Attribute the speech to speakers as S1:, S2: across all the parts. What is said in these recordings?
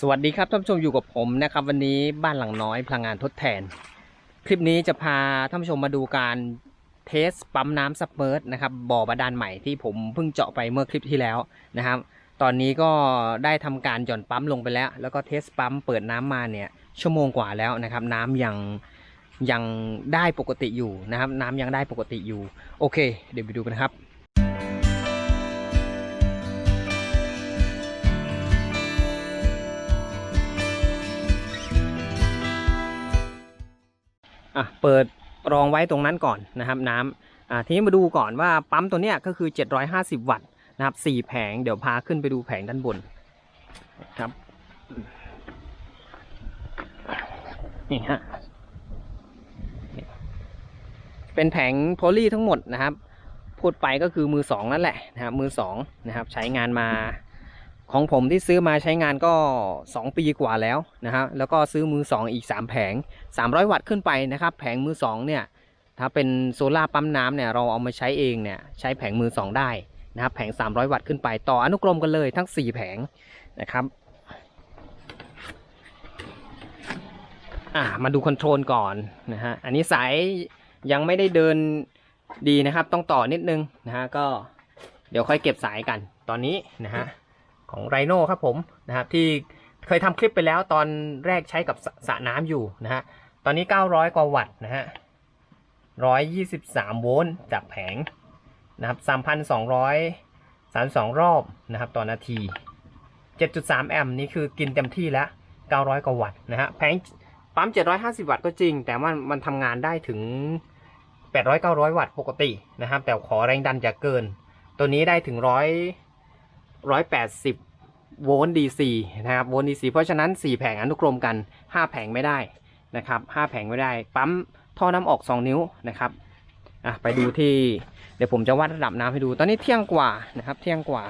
S1: สวัสดีครับท่านผู้ชมอยู่กับผมนะครับ วันนี้บ้านหลังน้อยพลังงานทดแทน คลิปนี้จะพาท่านผู้ชมมาดูการเทสปั๊มน้ำซับเมอร์สนะครับบ่อบาดาลใหม่ที่ผมเพิ่งเจาะไปเมื่อคลิปที่แล้วนะครับ ตอนนี้ก็ได้ทำการหย่อนปั๊มลงไปแล้ว แล้วก็เทสปั๊มเปิดน้ำมาเนี่ยชั่วโมงกว่าแล้วนะครับ น้ำยังยังได้ปกติอยู่นะครับ น้ำยังได้ปกติอยู่โอเค เดี๋ยวไปดูกันครับ อะเปิดรองไว้ตรงนั้นก่อนนะครับน้ำอ่าทีนี้มาดูก่อนว่าปั๊มตัวเนี้ยก็คือ 750 วัตต์นะครับ4แผงเดี๋ยวพาขึ้นไปดูแผงด้านบนครับนี่ฮะเป็นแผงโพลีทั้งหมดนะครับพูดไปก็คือมือสองนั่นแหละนะครับมือสองนะครับใช้งานมา ของผมที่ซื้อมาใช้งานก็ 2 ปีกว่าแล้วนะครับแล้วก็ซื้อมือ 2 อีก 3 แผง 300 วัตต์ขึ้นไปนะครับ แผงมือ 2 เนี่ย ถ้าเป็นโซล่าปั๊มน้ำเนี่ยเราเอามาใช้เองเนี่ยใช้แผงมือ 2 ได้นะครับแผง 300 วัตต์ขึ้นไปต่ออนุกรมกันเลยทั้ง 4 แผงนะครับอ่ามาดูคอนโทรลก่อนนะฮะ อันนี้สายยังไม่ได้เดินดีนะครับ ต้องต่อนิดนึงนะฮะ ก็เดี๋ยวค่อยเก็บสายกันตอนนี้นะฮะ ของไรโน่ครับผมนะครับที่เคยทำคลิปไปแล้วตอนแรกใช้กับสสระน้ำอยู่นะฮะตอนนี้ 900 กว่าวัตต์นะฮะ 123 โวลต์จากแผงนะครับ 3,232 รอบนะครับต่อนาที 7.3 แอมป์นี่คือกินเต็มที่แล้ว 900 กว่าวัตต์นะฮะแผงปั๊ม 750 วัตต์ก็จริง แต่ว่ามันทำงานได้ถึง 800 900 วัตต์ปกตินะครับ แต่ขอแรงดันจะเกิน ตัวนี้ได้ถึง 100 180 โวลต์ DC นะครับโวลต์ DC เพราะฉะนั้น 4 แผงอนุกรมกัน 5 แผงไม่ได้นะครับ5แผงไม่ได้ ปั๊มท่อน้ำออก 2 นิ้วนะครับอะไปดูที่เดี๋ยวผมจะวัดระดับน้ำให้ดู ตอนนี้เที่ยงกว่านะครับเที่ยงกว่า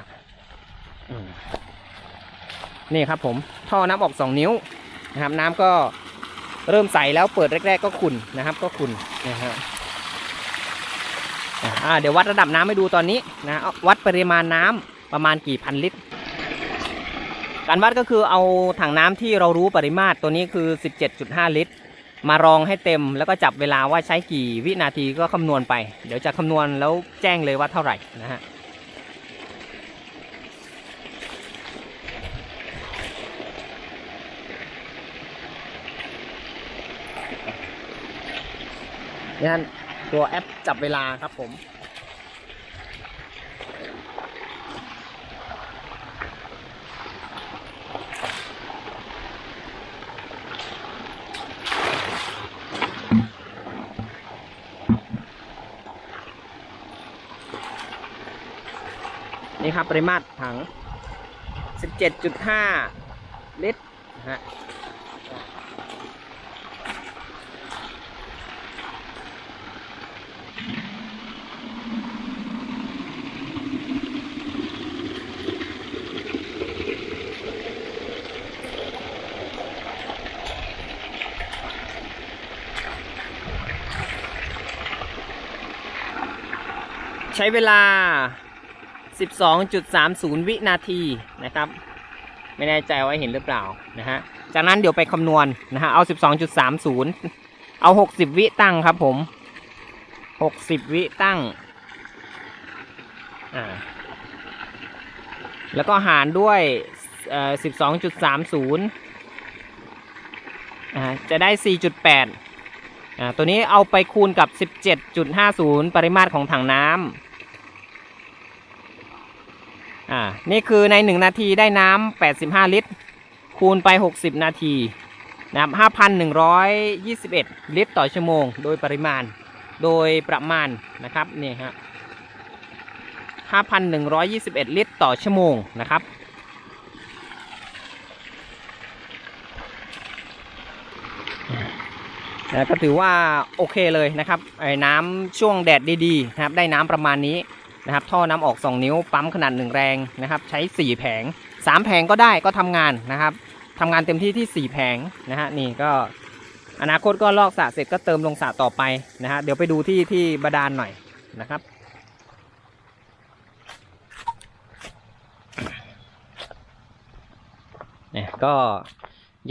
S1: นี่ครับผมท่อน้ำออก 2 นิ้วนะครับน้ำก็เริ่มใสแล้วเปิดแรก ๆ ก็ขุ่นนะครับ ก็ขุ่นนะฮะอ่าเดี๋ยววัดระดับน้ำให้ดูตอนนี้นะวัดปริมาณน้ำ ประมาณกี่พันลิตร การวัดก็คือเอาถังน้ำที่เรารู้ปริมาตรตัวนี้คือ 17.5 ลิตร มารองให้เต็มแล้วก็จับเวลาว่าใช้กี่วินาทีก็คำนวณไป เดี๋ยวจะคำนวณแล้วแจ้งเลยว่าเท่าไหร่นะฮะนี่นตัวแอปจับเวลาครับผม นี่ครับปริมาตรถัง 17.5 ลิตรฮะใช้เวลา 12.30 วินาทีนะครับ ไม่แน่ใจว่าเห็นหรือเปล่านะฮะจากนั้นเดี๋ยวไปคำนวณนะฮะเอา 12.30 เอา 60 วิตั้งครับผม 60 วิตั้งอ่าแล้วก็หารด้วยเอ่อ12.30อ่าจะได้ 4.8อ่าตัวนี้เอาไปคูณกับ 17.50 ปริมาตรของถังน้ำ อ่า นี่คือใน 1 นาทีได้น้ำ85 ลิตร คูณไป 60 นาทีนะครับ5,121 ลิตรต่อชั่วโมง โดยปริมาณ โดยประมาณนะครับนี่ฮะ5,121 ลิตรต่อชั่วโมงนะครับ ก็ถือว่าโอเคเลยนะครับไอ้น้ำช่วงแดดดีๆนะครับ ได้น้ำประมาณนี้ นะครับท่อน้ำออก 2 นิ้วปั๊มขนาด 1 แรงนะครับใช้ 4 แผง 3 แผงก็ได้ก็ทำงานนะครับทำงานเต็มที่ที่ 4 แผงนะฮะนี่ก็อนาคตก็ลอกสระเสร็จก็เติมลงสระต่อไปนะฮะเดี๋ยวไปดูที่ที่บาดาลหน่อยนะครับเนี่ยก็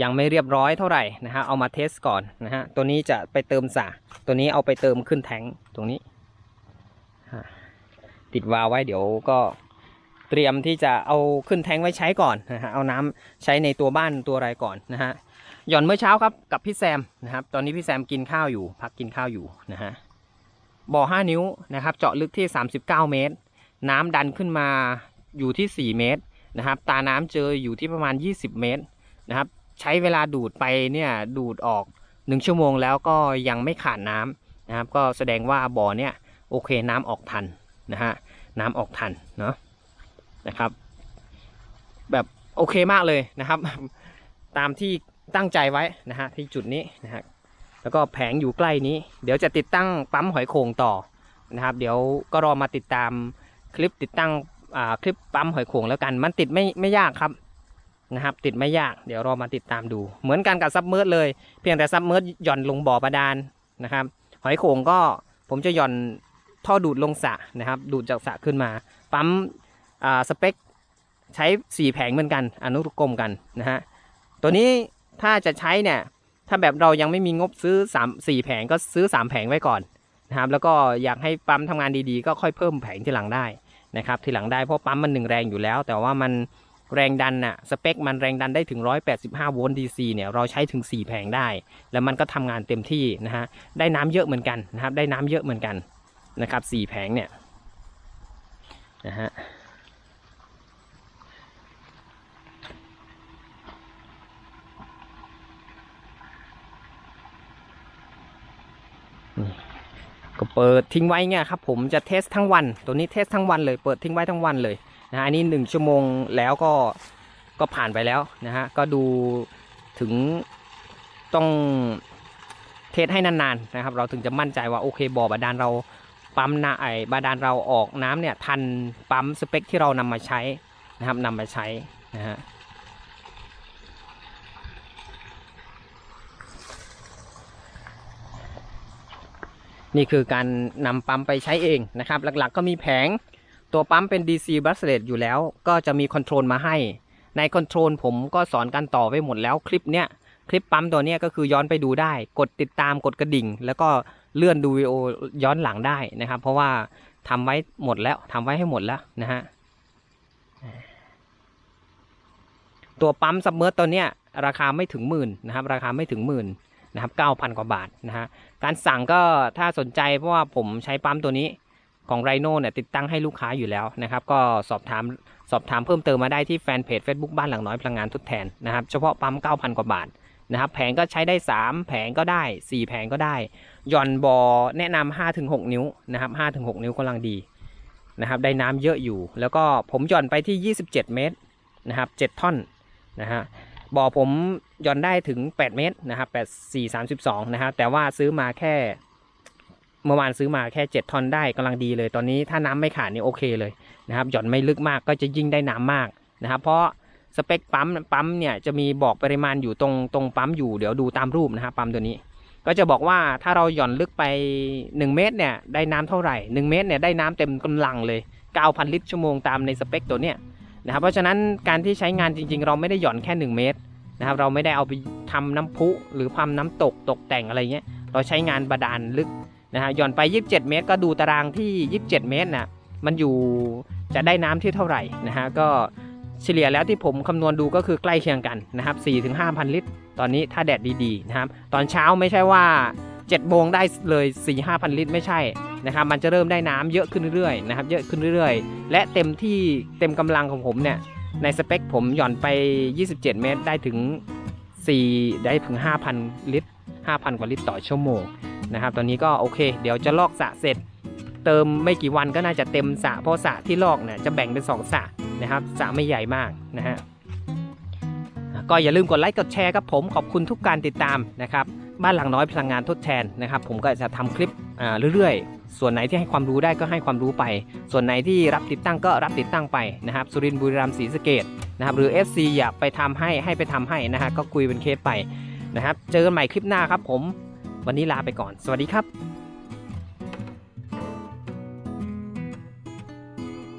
S1: ยังไม่เรียบร้อยเท่าไหร่นะฮะเอามาเทสก่อนนะฮะตัวนี้จะไปเติมสระตัวนี้เอาไปเติมขึ้นแทงตรงนี้ ติดวาล์วไว้เดี๋ยวก็เตรียมที่จะเอาขึ้นแทงไว้ใช้ก่อนนะฮะเอาน้ำใช้ในตัวบ้านตัวอะไรก่อนนะฮะหย่อนเมื่อเช้าครับกับพี่แซมนะครับ ตอนนี้พี่แซมกินข้าวอยู่ พักกินข้าวอยู่นะฮะบ่อ5นิ้วนะครับ เจาะลึกที่ 39 เมตร น้ำดันขึ้นมาอยู่ที่ 4 เมตรนะครับ ตาน้ำเจออยู่ที่ประมาณ 20 เมตรนะครับ ใช้เวลาดูดไปเนี่ยดูดออก 1 ชั่วโมงแล้วก็ยังไม่ขาดน้ำนะครับ ก็แสดงว่าบ่อเนี่ยโอเคน้ำออกทัน นะฮะน้ำออกทันเนาะนะครับ แบบโอเคมากเลยนะครับ ตามที่ตั้งใจไว้นะฮะที่จุดนี้นะฮะแล้วก็แผงอยู่ใกล้นี้ เดี๋ยวจะติดตั้งปั๊มหอยโข่งต่อนะครับ เดี๋ยวก็รอมาติดตามคลิปติดตั้งอ่าคลิปปั๊มหอยโข่งแล้วกัน มันติดไม่ไม่ยากครับนะครับ ติดไม่ยาก เดี๋ยวรอมาติดตามดู เหมือนกันกับซับเมิร์ดเลย เพียงแต่ซับเมิร์ดหย่อนลงบ่อบาดาลนะครับ หอยโข่งก็ผมจะหย่อน ท่อดูดลงสระนะครับ ดูดจากสระขึ้นมา ปั๊มอ่าสเปคใช้ 4 แผงเหมือนกัน อนุกรมกันนะฮะ ตัวนี้ถ้าจะใช้เนี่ย ถ้าแบบเรายังไม่มีงบซื้อ 3 4 แผงก็ซื้อ 3 แผงไว้ก่อนนะครับ แล้วก็อยากให้ปั๊มทำงานดีๆ ก็ค่อยเพิ่มแผงที่หลังได้นะครับ ทีหลังได้เพราะปั๊มมันหนึ่งแรงอยู่แล้ว แต่ว่ามันแรงดันน่ะสเปคมันแรงดันได้ถึง 185 โวลต์ DC เนี่ยเราใช้ถึง 4 แผงได้ แล้วมันก็ทำงานเต็มที่นะฮะ ได้น้ำเยอะเหมือนกันนะครับ ได้น้ำเยอะเหมือนกัน นะครับ4แผงเนี่ยนะฮะก็เปิดทิ้งไว้เงี้ยครับผมจะเทสทั้งวัน ตัวนี้เทสทั้งวันเลยเปิดทิ้งไว้ทั้งวันเลยนะฮะอันนี้หนึ่งชั่วโมงแล้วก็ก็ผ่านไปแล้วนะฮะก็ดูถึงต้องเทสให้นานๆนะครับ เราถึงจะมั่นใจว่าโอเคบ่อบาดาลเรา ปั๊มนาไอบาดาลเราออกน้ำเนี่ยทันปั๊มสเปคที่เรานำมาใช้นะครับนำมาใช้นะฮะนี่คือการนำปั๊มไปใช้เองนะครับ หลักๆก็มีแผงตัวปั๊มเป็น DC b r u s l e t อยู่แล้ว ก็จะมีคอนโทรลมาให้ ในคอนโทรลผมก็สอนการต่อไว้หมดแล้วคลิปเนี้ยคลิปปั๊มตัวเนี้ยก็คือย้อนไปดูได้ กดติดตามกดกระดิ่ง แล้วก็ เลื่อนดูวิดีโอย้อนหลังได้นะครับ เพราะว่าทำไว้หมดแล้วทำไว้ให้หมดแล้วนะฮะตัวปั๊มซับเมอร์ตัวเนี้ยราคาไม่ถึงหมื่นนะครับ ราคาไม่ถึงหมื่นนะครับเก้าพันกว่าบาทนะฮะการสั่งก็ถ้าสนใจเพราะว่าผมใช้ปั๊มตัวนี้ของไรโน่เนี่ยติดตั้งให้ลูกค้าอยู่แล้วนะครับ ก็สอบถามสอบถามเพิ่มเติมมาได้ที่แฟนเพจ Facebook บ้านหลังน้อยพลังงานทดแทนนะครับ เฉพาะปั๊ม 9,000 กว่าบาท นะครับแผงก็ใช้ได้ 3 แผงก็ได้ 4 แผงก็ได้หย่อนบอแนะนำ5-6 นิ้วนะครับ5-6 นิ้วกำลังดีนะครับได้น้ำเยอะอยู่ แล้วก็ผมหย่อนไปที่ 27 เมตรนะครับ7ท่อนนะฮะบ่อผมหย่อนได้ถึง 8 เมตรนะครับ8 4 32นะฮะแต่ว่าซื้อมาแค่เมื่อวานซื้อมาแค่ 7 ท่อนได้กำลังดีเลย ตอนนี้ถ้าน้ำไม่ขาดนี่โอเคเลยนะครับหย่อนไม่ลึกมากก็จะยิ่งได้น้ำมากนะครับเพราะ สเปคปั๊มปั๊มเนี่ยจะมีบอกปริมาณอยู่ตรงตรงปั๊มอยู่เดี๋ยวดูตามรูปนะครับปั๊มตัวนี้ ก็จะบอกว่าถ้าเราหย่อนลึกไป 1 เมตรเนี่ยได้น้ำเท่าไหร่ 1 เมตรเนี่ยได้น้ำเต็มกำลังเลย 9,000 ลิตรชั่วโมงตามในสเปคตัวเนี้ยนะครับเพราะฉะนั้นการที่ใช้งานจริง ๆ เราไม่ได้หย่อนแค่ 1 เมตรนะครับเราไม่ได้เอาไปทำน้ำพุหรือทำน้ำตกตกแต่งอะไรเงี้ยเราใช้งานบาดาลลึกนะฮะหย่อนไป 27 เมตร ก็ดูตารางที่ 27 เมตรนะมันอยู่จะได้น้ำที่เท่าไหร่นะฮะก็ เฉลี่ยแล้วที่ผมคำนวณดูก็คือใกล้เคียงกันนะครับ4-5,000ลิตร ตอนนี้ถ้าแดดดีๆนะครับ ตอนเช้าไม่ใช่ว่า7โมงได้เลย4-5,000ลิตรไม่ใช่นะครับ มันจะเริ่มได้น้ำเยอะขึ้นเรื่อยๆนะครับ เยอะขึ้นเรื่อยๆ และเต็มที่เต็มกำลังของผมเนี่ย ในสเปคผมหย่อนไป 27 เมตรได้ถึง 4 ได้ถึง 5,000 ลิตร 5,000 กว่าลิตรต่อชั่วโมงนะครับ ตอนนี้ก็โอเค เดี๋ยวจะลอกสระเสร็จ เติมไม่กี่วันก็น่าจะเต็มสระเพราะสระที่ลอกเนี่ยจะแบ่งเป็น2สระนะครับสระไม่ใหญ่มากนะฮะก็อย่าลืมกดไลค์กดแชร์ครับผมขอบคุณทุกการติดตามนะครับบ้านหลังน้อยพลังงานทดแทนนะครับ ผมก็จะทำคลิปอ่าเรื่อยๆ ส่วนไหนที่ให้ความรู้ได้ก็ให้ความรู้ไป ส่วนไหนที่รับติดตั้งก็รับติดตั้งไปนะครับ สุรินทร์บุรีรัมย์ศรีสะเกดนะครับหรือ FC อยากไปทำให้ให้ไปทำให้นะฮะก็คุยเป็นเคสไปนะครับ เจอกันใหม่คลิปหน้าครับผม วันนี้ลาไปก่อน สวัสดีครับ